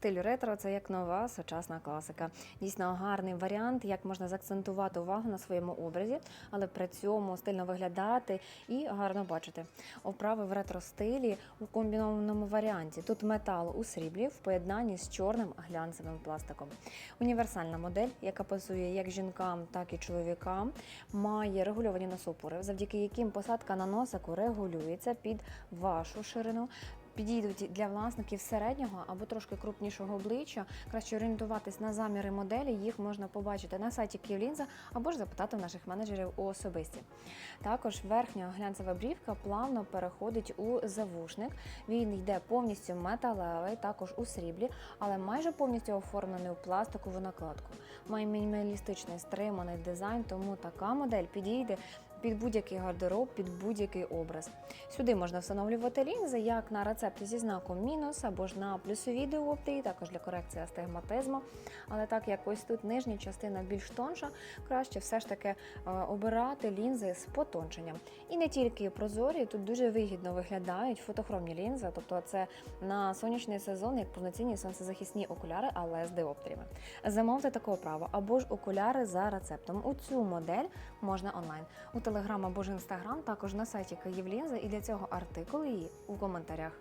Стиль ретро це як нова сучасна класика. Дійсно гарний варіант, як можна заакцентувати увагу на своєму образі, але при цьому стильно виглядати і гарно бачити. Оправи в ретро стилі у комбінованому варіанті. Тут метал у сріблі в поєднанні з чорним глянцевим пластиком. Універсальна модель, яка пасує як жінкам, так і чоловікам, має регульовані носопори, завдяки яким посадка на носику регулюється під вашу ширину. Підійдуть для власників середнього або трошки крупнішого обличчя. Краще орієнтуватись на заміри моделі. Їх можна побачити на сайті Київлінза або ж запитати наших менеджерів у особисті. Також верхня глянцева брівка плавно переходить у завушник. Він йде повністю металевий, також у сріблі, але майже повністю оформлений у пластикову накладку. Має мінімалістичний стриманий дизайн, тому така модель підійде під будь-який гардероб, під будь-який образ. Сюди можна встановлювати лінзи як на рецепті зі знаком мінус або ж на плюсовій діоптрії, також для корекції астигматизму. Але так як ось тут нижня частина більш тонша, краще все ж таки е, обирати лінзи з потонченням. І не тільки прозорі, тут дуже вигідно виглядають фотохромні лінзи, тобто це на сонячний сезон як повноцінні сонцезахисні окуляри, але з диоптріями. Замовте такого права або ж окуляри за рецептом. У цю модель можна онлайн. Телеграм або ж інстаграм, також на сайті Київлінза, і для цього артикул її у коментарях.